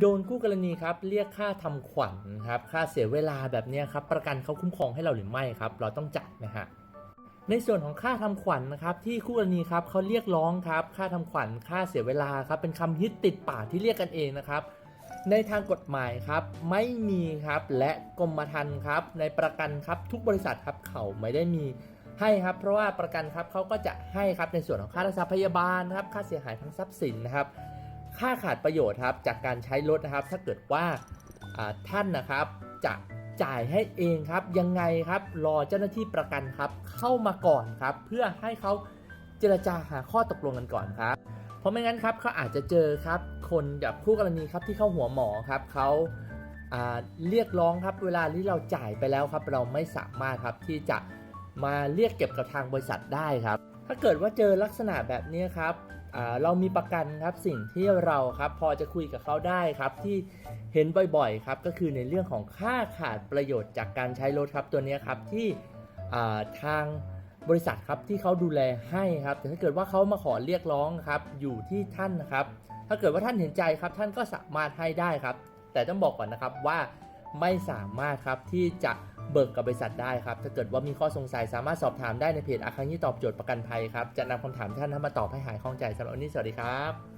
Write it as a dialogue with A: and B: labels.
A: โดนคู่กรณีครับเรียกค่าทำขวัญครับค่าเสียเวลาแบบนี้ครับประกันเขาคุ้มครองให้เราหรือไม่ครับ เราต้องจ่ายนะฮะในส่วนของค่าทำขวัญนะครับที่คู่กรณีครับเขาเรียกร้องครับค่าทำขวัญค่าเสียเวลาครับเป็นคำฮิตติดปากที่เรียกกันเองนะครับ ในทางกฎหมายครับไม่มีครับและกรมธรรม์ครับในประกันครับทุกบริษัทครับเขาไม่ได้มีให้ครับเพราะว่าประกันครับเขาก็จะให้ครับในส่วนของค่ารักษาพยาบาลนะครับค่าเสียหายทางทรัพย์สินนะครับ ค่าขาดประโยชน์ครับจากการใช้รถนะครับ ถ้าเกิดว่าท่านนะครับจะจ่ายให้เองครับยังไงครับรอเจ้าหน้าที่ประกันครับเข้ามาก่อนครับ เพื่อให้เขาเจรจาหาข้อตกลงกันก่อนครับ เพราะไม่งั้นครับเขาอาจจะเจอครับคนแบบคู่กรณีครับที่เข้าหัวหมอครับเขาาเรียกร้องครับเวลาที่เราจ่ายไปแล้วครับ เราไม่สามารถครับที่จะมาเรียกเก็บกับทางบริษัทได้ครับ ถ้าเกิดว่าเจอลักษณะแบบนี้ครับ เรามีประกันครับสิ่งที่เราครับพอจะคุยกับเขาได้ครับที่เห็นบ่อยๆครับก็คือในเรื่องของค่าขาดประโยชน์จากการใช้รถครับตัวนี้ครับที่ทางบริษัทครับที่เขาดูแลให้ครับแต่ถ้าเกิดว่าเขามาขอเรียกร้องครับอยู่ที่ท่านนะครับ ถ้าเกิดว่าท่านเห็นใจครับท่านก็สามารถให้ได้ครับ แต่ต้องบอกก่อนนะครับว่าไม่สามารถครับที่จะ เบิกกับบริษัทได้ครับ ถ้าเกิดว่ามีข้อสงสัยสามารถสอบถามได้ในเพจอาคาริตอบโจทย์ประกันภัยครับ จะนำคำถามท่านมาตอบให้หายข้องใจสำหรับวันนี้สวัสดีครับ